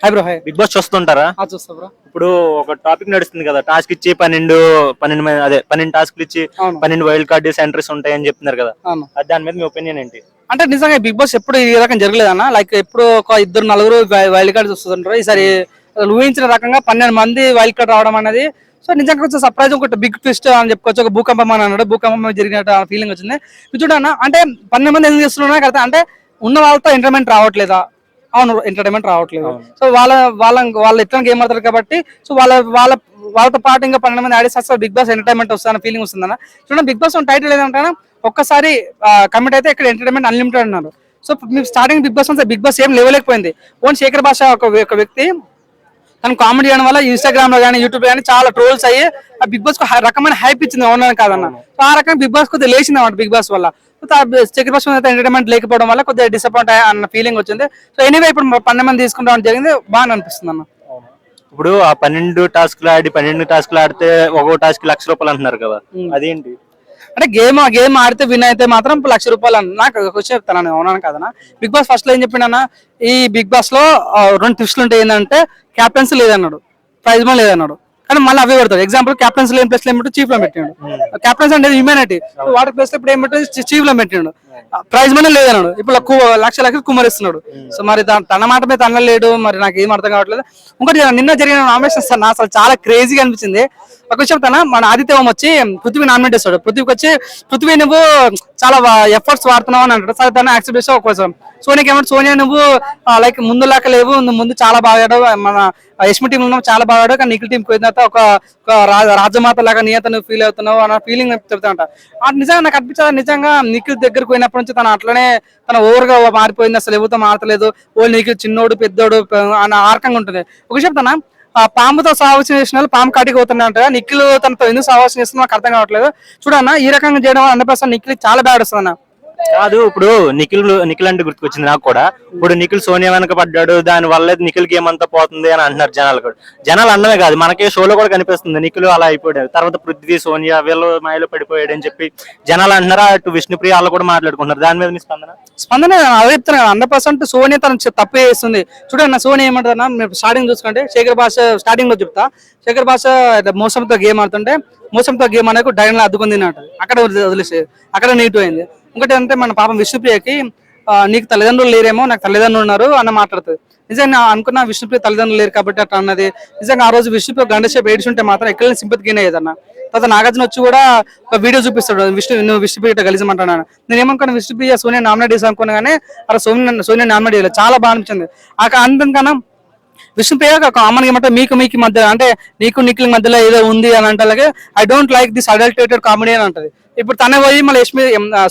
Hi bro hi Bigg Boss చూస్తుంటారా? ఆ చూస్తా bro ఇప్పుడు ఒక టాపిక్ నడుస్తుంది కదా టాస్క్ ఇచ్చి పన్నెండు పన్నెండు మంది- అదే పన్నెండు టాస్క్లు ఇచ్చి. పన్నెండు వైల్డ్ కార్డ్ సెంటర్స్ ఉంటాయని చెప్తున్నారు కదా. అది దాని మీద మీ ఒపీనియన్ ఏంటి? అంటే నిజంగా బిగ్ బాస్ ఎప్పుడు ఈ రకం జరగలేదన్న లైక్ ఎప్పుడు ఒక ఇద్దరు నలుగురు వైల్డ్ కార్డ్ వస్తుంటారు. ఈసారి ఊహించిన రకంగా పన్నెండు మంది వైల్డ్ కార్డ్ రావడం అనేది సో నిజంగా కొంచెం సర్ప్రైజ్ ఒకటి బిగ్ ట్విస్ట్ అని చెప్పుకోవచ్చు. ఒక భూకంపం అని అన్నాడు. భూకంపం జరిగినట్టు ఫీలింగ్ వచ్చింది. చూడన్న అంటే పన్నెండు మంది ఎందుకు చేస్తున్నా కదా అంటే ఉన్న వాళ్ళతో ఎంటర్టైన్మెంట్ రావట్లేదా? అవును ఎంటర్టైన్మెంట్ రావట్లేదు. సో వాళ్ళ వాళ్ళ వాళ్ళు ఎట్లా గేమ్ ఆడతారు కాబట్టి సో వాళ్ళ వాళ్ళ వాళ్ళతో పాటు ఇంకా పన్నెండు మంది ఆడేసి అసలు బిగ్ బాస్ ఎంటర్టైన్మెంట్ వస్తుందన్న ఫీలింగ్ వస్తుందన్న. చూడండి బిగ్ బాస్ టైటిల్ ఏదంటే ఒక్కసారి కమిట్ అయితే ఇక్కడ ఎంటర్టైన్మెంట్ అన్లిమిటెడ్ అన్నారు. సో మీకు starting Bigg Boss Bigg Boss ఏం లేవలేకపోయింది. ఓన్ శేఖర్ భాష ఒక ఒక వ్యక్తి తను కామెడీ చేయడం వల్ల ఇన్స్టాగ్రామ్లో కానీ యూట్యూబ్ కానీ చాలా ట్రోల్స్ అయ్యి ఆ బిగ్ బాస్కు రకమైన హైప్ ఇచ్చింది అవునని కాదన్న. సో ఆ రకంగా బిగ్ బాస్ కొద్దిగా లేచింది అన్నమాట బిగ్ బాస్ వల్ల. సో ఆ బి- శేఖర్ భాష అయితే ఎంటర్టైన్మెంట్ లేకపోవడం వల్ల కొద్దిగా డిసప్పాయింట్ అన్న ఫీలింగ్ వచ్చింది. సో ఎనీవే ఇప్పుడు పన్నెండు మంది తీసుకుంటాం జరిగింది బాగా అనిపిస్తుంది అన్న. ఇప్పుడు ఆ పన్నెండు టాస్క్లు ఆడి పన్నెండు టాస్క్లు ఆడితే ఒక్కో టాస్క్ లక్ష రూపాయలు అంటున్నారు కదా. అదేంటి? అంటే గేమ్ ఆ గేమ్ ఆడితే విన్ అయితే మాత్రం లక్ష రూపాయలు అన్న. నాకు క్వశ్చన్ చెప్తాను అవునాను కదనా బిగ్ బాస్ ఫస్ట్లో ఏం చెప్పిండన్న ఈ బిగ్ బాస్లో రెండు ట్విస్టులు ఉంటాయి ఏంటంటే క్యాప్టెన్సీ లేదన్నాడు. ప్రైజ్ మనీ లేదన్నాడు. కానీ మళ్ళీ అవే పెడతాడు ఎగ్జాంపుల్ క్యాప్టెన్స్ లేని ప్లేస్లో ఏమిటో చీఫ్లో పెట్టిండు క్యాప్టెన్స్ అంటే హ్యూమానిటీ వాటర్ ప్లేస్లో ఇప్పుడు ఏమిటో చీఫ్లో పెట్టిండు ప్రైజ్ మనీ లేదన్నాడు ఇప్పుడు లక్ష లక్షలు కుమ్మరిస్తున్నాడు సో మరి తన మాట మీద తన లేడు. మరి నాకు ఏం అర్థం కావట్లేదు. ఇంకోటి నిన్న జరిగిన నామినేషన్ సార్ నా అసలు చాలా క్రేజీగా అనిపించింది. ఒక విషయం తన మన ఆదిత్యం వచ్చి పృథ్వీ నామినేట్ చేస్తాడు. పృథ్వీకి వచ్చి పృథ్వీ నువ్వు చాలా ఎఫర్ట్స్ వాడుతున్నావు అని అంటాడు. సరే తన యాక్సెప్ట్ చేస్తే ఒక కోసం సోనియాకి ఏమంటే సోనియా నువ్వు లైక్ ముందు లాక లేవు. నువ్వు ముందు చాలా బాగా మన ఎస్మి టీం లో చాలా బాగా ఆడావు కానీ నిఖిల్ టీం పోయిన తర్వాత ఒక రాజమాత లాగా నీ నువ్వు ఫీల్ అవుతున్నావు అన్న ఫీలింగ్ చెప్తాంట ఆ నిజంగా నాకు అనిపించదు. నిజంగా నిఖిల్ దగ్గరకు పోయినప్పటి నుంచి తను అట్లనే తన ఓవర్గా మారిపోయింది. అసలు ఎవరితో మారతలేదు ఓ నిఖిల్ చిన్నోడు పెద్దోడు అన్న ఆర్కంగా ఉంటుంది. ఒక చెప్తానా? ఆ పాముతో సాహసం చేసిన వాళ్ళు పాము కాటికి పోతున్నట్టు నిఖిల్ తనతో ఎందుకు సాహసం చేస్తున్నా నాకు అర్థం కావట్లేదు. చూడన్న ఈ రకంగా చేయడం హండ్రెడ్ పర్సెంట్ నిఖిల్ చాలా బ్యాడ్ వస్తుంది అన్న కాదు ఇప్పుడు నిఖిల్ నిఖిల్ అంటే గుర్తుకొచ్చింది నాకు కూడా. ఇప్పుడు నిఖిల్ సోనియా వెనక పడ్డాడు దాని వల్ల నిఖిల్ గేమ్ అంతా పోతుంది అని అంటున్నారు జనాలు కూడా. జనాలు అన్నమే కాదు మనకే షోలో కూడా కనిపిస్తుంది నిఖిల్ అలా అయిపోయాడు. తర్వాత పృథ్వీ సోనియా వీళ్ళు మాయలో పడిపోయాడు అని చెప్పి జనాలు అంటున్నారు అటు విష్ణుప్రియ వాళ్ళు కూడా మాట్లాడుకుంటున్నారు. దాని మీద మీ స్పందన? స్పందన అదే చెప్తున్నా హండ్రెడ్ పర్సెంట్ సోనియా తను తప్పు చేస్తుంది. చూడండి నా సోనియా ఏమంటారా మీరు స్టార్టింగ్ చూసుకుంటే శేఖర్ భాష స్టార్టింగ్లో చెప్తా. శేఖర్ భాష మోసంతో గేమ్ ఆడుతుంటే మోసంతో గేమ్ అనేది డైన్ అద్దుకుంది అక్కడ వదిలేసి అక్కడ నీట్ అయింది ఇంకోటి అంటే మన పాపం విష్ణుప్రియకి నీకు తల్లిదండ్రులు లేరేమో నాకు తల్లిదండ్రులు ఉన్నారు అని మాట్లాడుతుంది. నిజంగా అనుకున్న విష్ణుప్రియ తల్లిదండ్రులు లేరు కాబట్టి అట్లా అన్నది. నిజంగా ఆ రోజు విష్ణుప్రియ గంట ఏడుచుంటే ఏడ్చుంటే మాత్రం ఎక్కడ సింపతి గెయిన్ అయ్యేదన్న తర్వాత నాగార్జున వచ్చి కూడా ఒక వీడియో చూపిస్తాడు. విష్ణు నువ్వు విష్ణుప్రియ కలిసిమంటున్నాను నేను ఏమనుకున్నా విష్ణుప్రియ సోనియా నామినేట్ చేసి అనుకున్నా కానీ అలా సోనియా సోనియా నామినేట్ చేయలేదు. చాలా బాగా అనిపించింది. ఆ అందుకన్నా విష్ణుప్రియ ఒక కామన్ ఏమంటే మీకు మీకు మధ్య అంటే నీకు నిఖిల్ మధ్యలో ఏదో ఉంది అని అంటే అలాగే I don't like this adulterated comedy అని అంటది. ఇప్పుడు తన పోయి మళ్ళీ యష్మి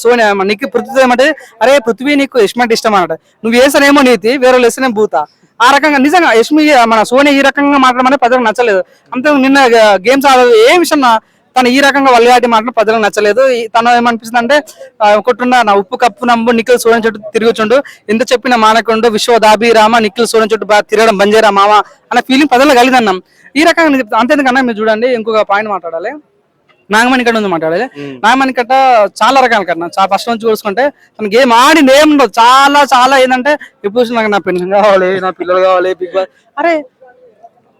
సోని నీకు పృథ్వీ ఏమంటే అరే పృథ్వీ నీకు యష్మి అంటే ఇష్టం అన్నట. నువ్వు వేసానేమో నీతి వేరే వేసనే భూత. ఆ రకంగా నిజంగా యష్మి మన సోని ఈ రకంగా మాట్లాడమని ప్రజలకు నచ్చలేదు. అంతే నిన్న గేమ్స్ ఆడదు ఏ విషయం నా- తను ఈ రకంగా వల్లియాటి మాటలు ప్రజలకు నచ్చలేదు. తన తను ఏమనిపిస్తుంది అంటే ఒకటిన్న నా ఉప్పు కప్పు నంబు నిఖిల్ సోడన్ చుట్టూ తిరుగుచుండు. ఎంత చెప్పిన మానకుండు విశ్వ దాబి రామ నిఖిల్ సోడన్ చుట్టూ బాగా తిరగడం బంజేరా మామ అనే ఫీలింగ్ ప్రజలు కలిగిందన్నాం. ఈ రకంగా అంతేందుకన్నా మీరు చూడండి ఇంకొక పాయింట్ మాట్లాడాలి. నాగమణి కట్ట ఉంది మాట్లాడాలి నాగమణి కట్ట చాలా రకాల కట్ట చాలా ఫస్ట్ నుంచి చూసుకుంటే తన గేమ్ ఆడింది ఏం ఉండదు. చాలా చాలా ఏంటంటే ఎప్పుడు చూసినా నాకు నా పెన్షన్ కావాలి నా పిల్లలు కావాలి బిగ్ బాస్ అరే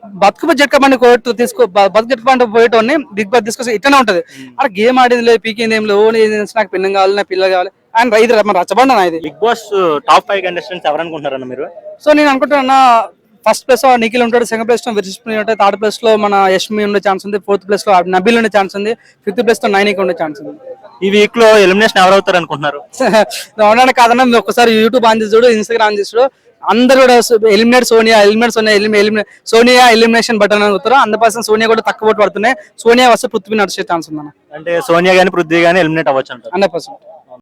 బతుకు జట్క బండి కొట్టు తీసుకో బతుకు జట్క బండి పోయేటోని బిగ్ బాస్ తీసుకొస్తే ఇట్లనే ఉంటది. అరే గేమ్ ఆడింది లేదు పీకింది ఏం లేదు ఏది నాకు పిల్లం కావాలి నా పిల్లలు కావాలి. అండ్ రైతు మన రచ్చబండ ఇది? Bigg Boss top five contestants ఎవరు అనుకుంటారన్న మీరు? సో నేను అనుకుంటున్నా ఫస్ట్ ప్లేస్లో నిఖిల్ ఉంటాడు సెకండ్ ప్లేస్లో విరిష్మి ఉంటాయి థర్డ్ ప్లేస్లో మన యష్మి ఉండే ఛాన్స్ ఉంది ఫోర్త్ ప్లేస్లో నబిల్ ఉండే ఛాన్స్ ఉంది ఫిఫ్త్ ప్లేస్లో నైనికి ఉండే ఛాన్స్ ఉంది. ఈ వీక్లో ఎలిమినేషన్ ఎవరు అవుతారు అనుకుంటున్నారు? అవునా కాదన్నా మీరు ఒకసారి యూట్యూబ్ ఆన్ చేసి చూడు ఇన్స్టాగ్రామ్ ఆన్ చేసి చూడు అందరు కూడా eliminate Sonia eliminate Sonia eliminate Sonia elimination button అనుకుంటారు అందుకోసం సోనియా కూడా తక్కువ ఓటు పడుతున్నాయి సోనియా వస్తే పృథ్వీ నడిచే ఛాన్స్ ఉందన్న. అంటే సోనియా గానీ పృథ్వీ గానీ ఎలిమినేట్ అవ్వచ్చు హండ్రెడ్ పర్సెంట్.